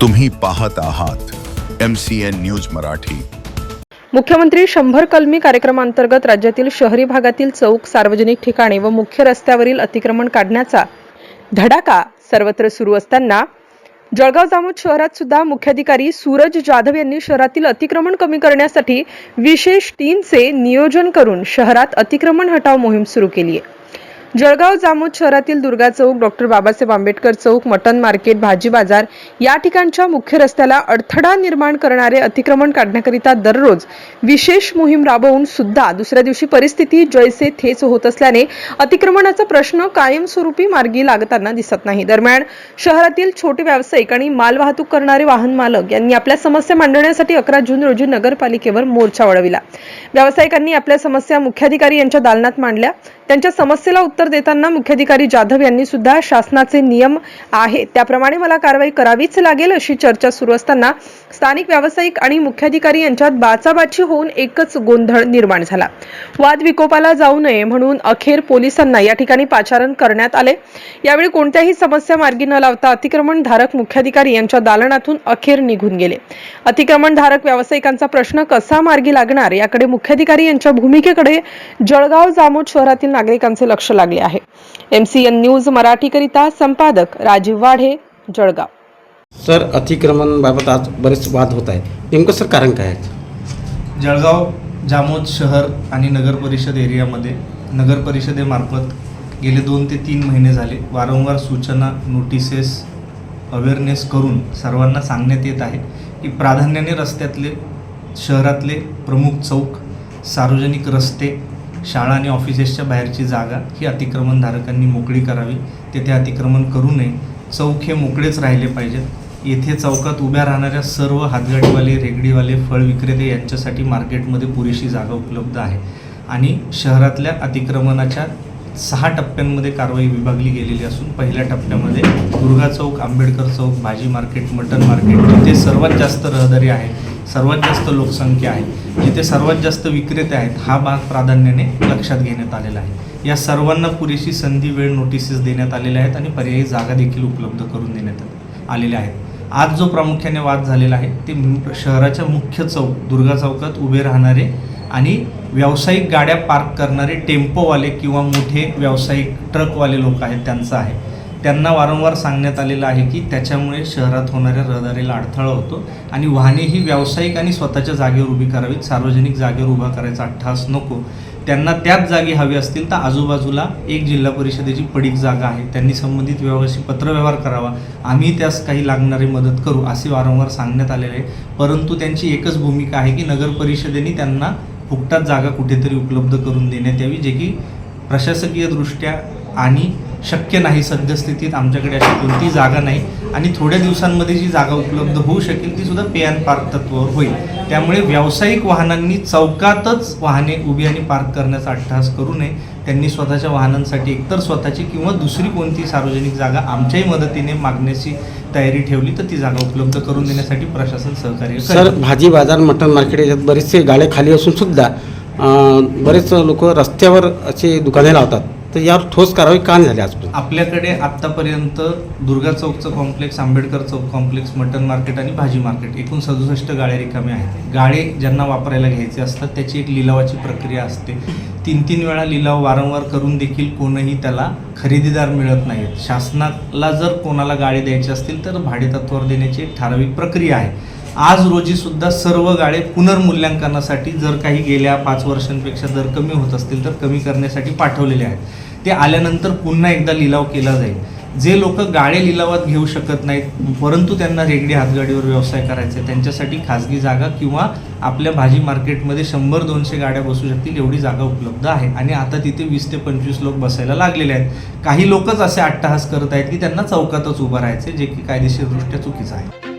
तुम्ही पाहत आहात M C N news Marathi. मुख्यमंत्री शंभर कलमी कार्यक्रमांतर्गत राज्यातील शहरी भागातील चौक सार्वजनिक ठिकाणी व मुख्य रस्त्यावरील अतिक्रमण काढण्याचा धडाका सर्वत्र सुरू असताना जळगाव जामोद शहरात सुद्धा मुख्याधिकारी सूरज जाधव यांनी शहरातील अतिक्रमण कमी करण्यासाठी विशेष टीमचे नियोजन करून शहरात अतिक्रमण हटाव मोहीम सुरू केली आहे. जळगाव जामोद शहरातील दुर्गा चौक डॉक्टर बाबासाहेब आंबेडकर चौक मटन मार्केट भाजी बाजार या ठिकाणच्या मुख्य रस्त्याला अडथळा निर्माण करणारे अतिक्रमण काढण्याकरिता दररोज विशेष मोहीम राबवून सुद्धा दुसऱ्या दिवशी परिस्थिती जैसे थेच होत असल्याने अतिक्रमणाचा प्रश्न कायमस्वरूपी मार्गी लागताना दिसत नाही. दरम्यान शहरातील छोटे व्यावसायिक आणि मालवाहतूक करणारे वाहन मालक यांनी आपल्या समस्या मांडण्यासाठी अकरा जून रोजी नगरपालिकेवर मोर्चा वळविला. व्यावसायिकांनी आपल्या समस्या मुख्याधिकारी यांच्या दालनात मांडल्या. त्यांच्या समस्येला उत्तर देताना मुख्याधिकारी जाधव यांनी सुद्धा शासनाचे नियम आहे. त्याप्रमाणे मला कारवाई करावीच लागेल अशी चर्चा सुरू असताना स्थानिक व्यावसायिक आणि मुख्याधिकारी यांच्यात बाचाबाची होऊन एकच गोंधळ निर्माण झाला. वाद विकोपाला जाऊ नये म्हणून अखेर पोलिसांना या ठिकाणी पाचारण करण्यात आले. यावेळी कोणत्याही समस्या मार्गी न लावता अतिक्रमण धारक मुख्याधिकारी यांच्या दालनातून अखेर निघून गेले. अतिक्रमण धारक व्यावसायिकांचा प्रश्न कसा मार्गी लागणार याकडे मुख्याधिकारी यांच्या भूमिकेकडे जळगाव जामोद शहरातील नागरिकांचे लक्ष लागले आहे. एमसीएन न्यूज मराठीकरिता संपादक राजीव वाढे जळगाव. सर अतिक्रमणबाबत आज बरेच वाद होत आहे नेमकं सर कारण काय आहे जळगाव जामोद शहर आणि नगर परिषद एरियामध्ये नगर परिषदेमार्फत गेले दोन ते तीन महिने झाले वारंवार सूचना नोटिसेस अवेअरनेस करून सर्वांना सांगण्यात येत आहे की प्राधान्याने रस्त्यातले शहरातले प्रमुख चौक सार्वजनिक रस्ते शाळा आणि ऑफिसेसच्या बाहेरची जागा ही अतिक्रमणधारकांनी मोकळी करावी. तेथे अतिक्रमण करू नये. चौक हे मोकळेच राहिले पाहिजेत. येथे चौकात उभ्या राहणाऱ्या सर्व हातगाडीवाले रेगडीवाले फळ विक्रेते यांच्यासाठी मार्केटमध्ये पुरेशी जागा उपलब्ध आहे. आणि शहरातल्या अतिक्रमणाच्या सहा टप्प्यांमध्ये कारवाई विभागली गेलेली असून पहिल्या टप्प्यामध्ये दुर्गा चौक आंबेडकर चौक भाजी मार्केट मटन मार्केट जिथे सर्वात जास्त रहदारी आहे. सर्वात जास्त लोकसंख्या आहे. जिथे सर्वात जास्त विक्रेते आहेत हा भाग प्राधान्याने लक्षात घेण्यात आलेला आहे. या सर्वांना पुरेशी संधी वेळ नोटिसेस देण्यात आलेल्या आहेत आणि पर्यायी जागा देखील उपलब्ध करून देण्यात आलेल्या आहेत. आज जो प्रामुख्याने वाद झालेला आहे ते शहराच्या मुख्य चौक दुर्गा चौकात उभे राहणारे आणि व्यावसायिक गाड्या पार्क करणारे टेम्पोवाले किंवा मोठे व्यावसायिक ट्रकवाले लोक आहेत त्यांचं आहे. त्यांना वारंवार सांगण्यात आलेलं आहे की त्याच्यामुळे शहरात होणाऱ्या रहदारीला अडथळा होतो आणि वाहने ही व्यावसायिक आणि स्वतःच्या जागेवर उभी करावीत. सार्वजनिक जागेवर उभा करायचा अठ्ठास नको. त्यांना त्याच जागी हवी असतील तर आजूबाजूला एक जिल्हा परिषदेची पडीक जागा आहे. त्यांनी संबंधित व्यवहाराशी पत्रव्यवहार करावा. आम्ही त्यास काही लागणारी मदत करू असे वारंवार सांगण्यात आलेले आहे. परंतु त्यांची एकच भूमिका आहे की नगर परिषदेने त्यांना फुकटात जागा कुठेतरी उपलब्ध करून देण्यात यावी जे की प्रशासकीयदृष्ट्या आणि शक्य नाही सद्यस्थितीत. आमच्याकडे अशी कोणतीही जागा नाही. आणि थोड्या दिवसांमध्ये जी जागा उपलब्ध होऊ शकेल ती सुद्धा पे अँड पार्क तत्वावर होईल. त्यामुळे व्यावसायिक वाहनांनी चौकातच वाहने उभी आणि पार्क करण्याचा अट्टहास करू नये. त्यांनी स्वतःच्या वाहनांसाठी एकतर स्वतःची किंवा दुसरी कोणती सार्वजनिक जागा आमच्याही मदतीने मागण्याची तयारी ठेवली तर ती जागा उपलब्ध करून देण्यासाठी प्रशासन सहकार्य सर भाजी बाजार मटण मार्केट याच्यात बरेचसे गाड्या खाली असून सुद्धा बरेच लोक रस्त्यावर असे दुकाने लावतात. तर यावर ठोस कारवाई का नाही झाली आजपर्यंत? आपल्याकडे आत्तापर्यंत दुर्गा चौकचं कॉम्प्लेक्स आंबेडकर चौक कॉम्प्लेक्स मटन मार्केट आणि भाजी मार्केट एकूण सदुसष्ट गाड्या रिकाम्या आहेत. गाडे ज्यांना वापरायला घ्यायचे असतात त्याची एक लिलावाची प्रक्रिया असते. तीन तीन वेळा लिलाव वारंवार करून देखील कोणही त्याला खरेदीदार मिळत नाहीत. शासनाला जर कोणाला गाडी द्यायची असतील तर भाडेतत्वावर देण्याची एक ठराविक प्रक्रिया आहे. आज रोजी सुद्धा सर्व गाडे पुनर्मूल्यांकनासाठी जर काही गेल्या पाच वर्षांपेक्षा दर कमी होत असतील तर कमी करण्यासाठी पाठवलेले आहेत. ते आल्यानंतर पुन्हा एकदा लिलाव केला जाईल. जे लोक गाडे लिलावात घेऊ शकत नाहीत परंतु त्यांना रेगडी हातगाडीवर व्यवसाय करायचा आहे त्यांच्यासाठी खाजगी जागा किंवा आपल्या भाजी मार्केटमध्ये शंभर दोनशे गाड्या बसू शकतील एवढी जागा उपलब्ध आहे. आणि आता तिथे वीस ते पंचवीस लोक बसायला लागलेले आहेत. काही लोकच असे अट्टहास करत आहेत की त्यांना चौकातच उभं राहायचे जे की कायदेशीरदृष्ट्या चुकीचं आहे.